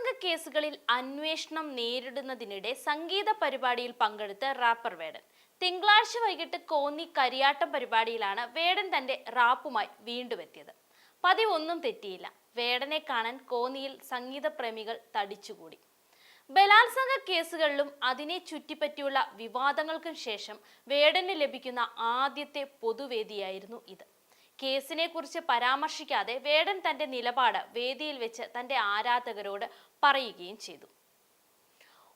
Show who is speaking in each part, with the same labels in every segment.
Speaker 1: ബലാത്സംഗ കേസുകളിൽ അന്വേഷണം നേരിടുന്നതിനിടെ സംഗീത പരിപാടിയിൽ പങ്കെടുത്ത റാപ്പർ വേടൻ. തിങ്കളാഴ്ച വൈകിട്ട് കോന്നി കരിയാട്ടം പരിപാടിയിലാണ് വേടൻ തന്റെ റാപ്പുമായി വീണ്ടും എത്തിയത് പതിവൊന്നും തെറ്റിയില്ല. വേടനെ കാണാൻ കോന്നിയിൽ സംഗീത പ്രേമികൾ തടിച്ചുകൂടി. ബലാത്സംഗ കേസുകളിലും അതിനെ ചുറ്റിപ്പറ്റിയുള്ള വിവാദങ്ങൾക്കും ശേഷം വേടന് ലഭിക്കുന്ന ആദ്യത്തെ പൊതുവേദിയായിരുന്നു ഇത്. കേസിനെ കുറിച്ച് പരാമർശിക്കാതെ വേടൻ തന്റെ നിലപാട് വേദിയിൽ വെച്ച് തന്റെ ആരാധകരോട് പറയുകയും ചെയ്തു.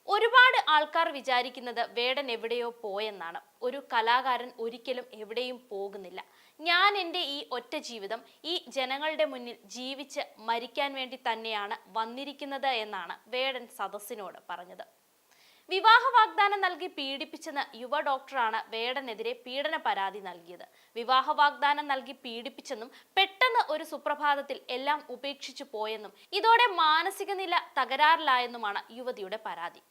Speaker 1: ഒരുപാട് ആൾക്കാർ വിചാരിക്കുന്നത് വേടൻ എവിടെയോ പോയെന്നാണ്. ഒരു കലാകാരൻ ഒരിക്കലും എവിടെയും പോകുന്നില്ല. ഞാൻ എന്റെ ഈ ഒറ്റ ജീവിതം ഈ ജനങ്ങളുടെ മുന്നിൽ ജീവിച്ച് മരിക്കാൻ വേണ്ടി തന്നെയാണ് വന്നിരിക്കുന്നത് എന്നാണ് വേടൻ സദസ്സിനോട് പറഞ്ഞത്. വിവാഹ വാഗ്ദാനം നൽകി പീഡിപ്പിച്ചെന്ന് യുവ ഡോക്ടറാണ് വേടനെതിരെ പീഡന പരാതി നൽകിയത്. വിവാഹ വാഗ്ദാനം നൽകി പീഡിപ്പിച്ചെന്നും പെട്ടെന്ന് ഒരു സുപ്രഭാതത്തിൽ എല്ലാം ഉപേക്ഷിച്ചു പോയെന്നും ഇതോടെ മാനസിക നില തകരാറിലായെന്നുമാണ് യുവതിയുടെ പരാതി.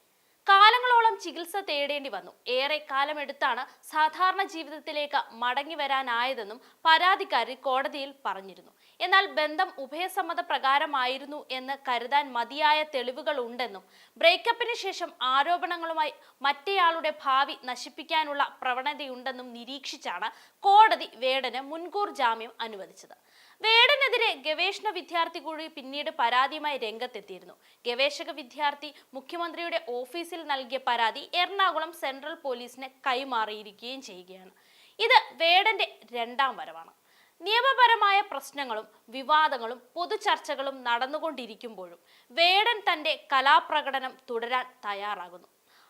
Speaker 1: കാലങ്ങളോളം ചികിത്സ തേടേണ്ടി വന്നു. ഏറെ കാലമെടുത്താണ് സാധാരണ ജീവിതത്തിലേക്ക് മടങ്ങി വരാനായതെന്നും പരാതിക്കാരി കോടതിയിൽ പറഞ്ഞിരുന്നു. എന്നാൽ ബന്ധം ഉഭയസമ്മത പ്രകാരമായിരുന്നു എന്ന് കരുതാൻ മതിയായ തെളിവുകൾ ഉണ്ടെന്നും ബ്രേക്കപ്പിന് ശേഷം ആരോപണങ്ങളുമായി മറ്റേയാളുടെ ഭാവി നശിപ്പിക്കാനുള്ള പ്രവണതയുണ്ടെന്നും നിരീക്ഷിച്ചാണ് കോടതി വേടന് മുൻകൂർ ജാമ്യം അനുവദിച്ചത്. വേടനെതിരെ ഗവേഷണ വിദ്യാർത്ഥി കൂടി പിന്നീട് പരാതിയുമായി രംഗത്തെത്തിയിരുന്നു. ഗവേഷക വിദ്യാർത്ഥി മുഖ്യമന്ത്രിയുടെ ഓഫീസിൽ നൽകിയ പരാതി എറണാകുളം സെൻട്രൽ പോലീസിന് കൈമാറിയിരിക്കുകയും ചെയ്യുകയാണ്. ഇത് വേടന്റെ രണ്ടാം വരവാണ്. നിയമപരമായ പ്രശ്നങ്ങളും വിവാദങ്ങളും പൊതുചർച്ചകളും നടന്നുകൊണ്ടിരിക്കുമ്പോഴും വേടൻ തന്റെ കലാപ്രകടനം തുടരാൻ തയ്യാറാകുന്നു.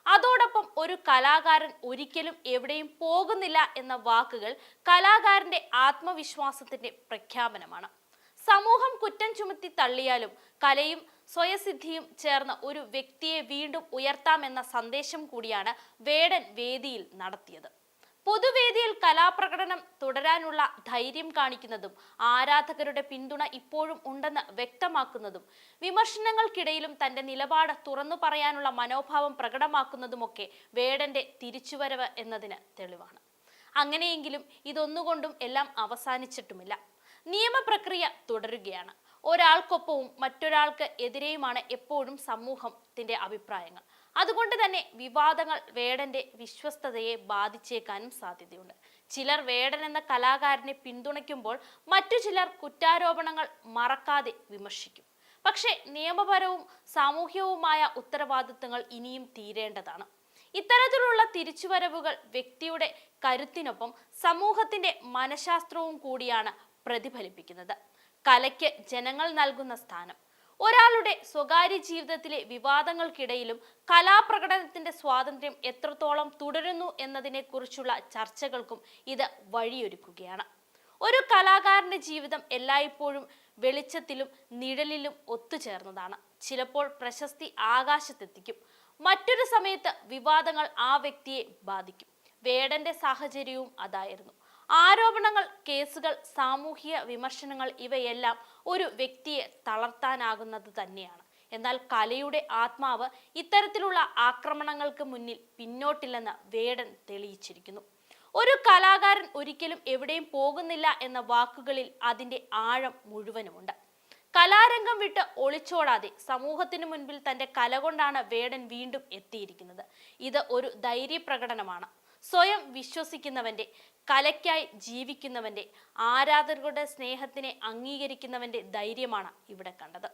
Speaker 1: അതോടൊപ്പം ഒരു കലാകാരൻ ഒരിക്കലും എവിടെയും പോകുന്നില്ല എന്ന വാക്കുകൾ കലാകാരന്റെ ആത്മവിശ്വാസത്തിന്റെ പ്രഖ്യാപനമാണ്. സമൂഹം കുറ്റം ചുമത്തി തള്ളിയാലും കലയും സ്വയസിദ്ധിയും ചേർന്ന ഒരു വ്യക്തിയെ വീണ്ടും ഉയർത്താമെന്ന സന്ദേശം കൂടിയാണ് വേടൻ വേദിയിൽ നടത്തിയത്. പൊതുവേദിയിൽ കലാപ്രകടനം തുടരാനുള്ള ധൈര്യം കാണിക്കുന്നതും ആരാധകരുടെ പിന്തുണ ഇപ്പോഴും ഉണ്ടെന്ന് വ്യക്തമാക്കുന്നതും വിമർശനങ്ങൾക്കിടയിലും തന്റെ നിലപാട് തുറന്നു പറയാനുള്ള മനോഭാവം പ്രകടമാക്കുന്നതുമൊക്കെ വേടന്റെ തിരിച്ചുവരവ് എന്നതിന് തെളിവാണ്. അങ്ങനെയെങ്കിലും ഇതൊന്നുകൊണ്ടും എല്ലാം അവസാനിച്ചിട്ടുമില്ല. നിയമപ്രക്രിയ തുടരുകയാണ്. ഒരാൾക്കൊപ്പവും മറ്റൊരാൾക്ക് എതിരെയുമാണ് എപ്പോഴും സമൂഹത്തിന്റെ അഭിപ്രായങ്ങൾ. അതുകൊണ്ട് തന്നെ വിവാദങ്ങൾ വേടന്റെ വിശ്വസ്തതയെ ബാധിച്ചേക്കാനും സാധ്യതയുണ്ട്. ചിലർ വേടൻ എന്ന കലാകാരനെ പിന്തുണയ്ക്കുമ്പോൾ മറ്റു ചിലർ കുറ്റാരോപണങ്ങൾ മറക്കാതെ വിമർശിക്കും. പക്ഷേ നിയമപരവും സാമൂഹ്യവുമായ ഉത്തരവാദിത്തങ്ങൾ ഇനിയും തീരേണ്ടതാണ്. ഇത്തരത്തിലുള്ള തിരിച്ചുവരവുകൾ വ്യക്തിയുടെ കരുത്തിനൊപ്പം സമൂഹത്തിന്റെ മനഃശാസ്ത്രവും കൂടിയാണ് പ്രതിഫലിപ്പിക്കുന്നത്. കലയ്ക്ക് ജനങ്ങൾ നൽകുന്ന സ്ഥാനം. ഒരാളുടെ സ്വകാര്യ ജീവിതത്തിലെ വിവാദങ്ങൾക്കിടയിലും കലാപ്രകടനത്തിന്റെ സ്വാതന്ത്ര്യം എത്രത്തോളം തുടരുന്നു എന്നതിനെക്കുറിച്ചുള്ള ചർച്ചകൾക്കും ഇത് വഴിയൊരുക്കുകയാണ്. ഒരു കലാകാരന്റെ ജീവിതം എല്ലായ്പ്പോഴും വെളിച്ചത്തിലും നിഴലിലും ഒത്തുചേർന്നതാണ്. ചിലപ്പോൾ പ്രശസ്തി ആകാശത്തെത്തിക്കും. മറ്റൊരു സമയത്ത് വിവാദങ്ങൾ ആ വ്യക്തിയെ ബാധിക്കും. വേടന്റെ സാഹചര്യവും അതായിരുന്നു. ആരോപണങ്ങൾ കേസുകൾ സാമൂഹിക വിമർശനങ്ങൾ ഇവയെല്ലാം ഒരു വ്യക്തിയെ തളർത്താനാകുന്നത് തന്നെയാണ്. എന്നാൽ കലയുടെ ആത്മാവ് ഇത്തരത്തിലുള്ള ആക്രമണങ്ങൾക്ക് മുന്നിൽ പിന്നോട്ടില്ലെന്ന് വേടൻ തെളിയിച്ചിരിക്കുന്നു. ഒരു കലാകാരൻ ഒരിക്കലും എവിടെയും പോകുന്നില്ല എന്ന വാക്കുകളിൽ അതിന്റെ ആഴം മുഴുവനുമുണ്ട്. കലാരംഗം വിട്ട് ഒളിച്ചോടാതെ സമൂഹത്തിന് മുൻപിൽ തന്റെ കല കൊണ്ടാണ് വേടൻ വീണ്ടും എത്തിയിരിക്കുന്നത്. ഇത് ഒരു ധൈര്യ പ്രകടനമാണ് സ്വയം വിശ്വസിക്കുന്നവന്റെ കലയ്ക്കായി ജീവിക്കുന്നവന്റെ ആരാധകരുടെ സ്നേഹത്തിനെ അംഗീകരിക്കുന്നവന്റെ ധൈര്യമാണ് ഇവിടെ കണ്ടത്.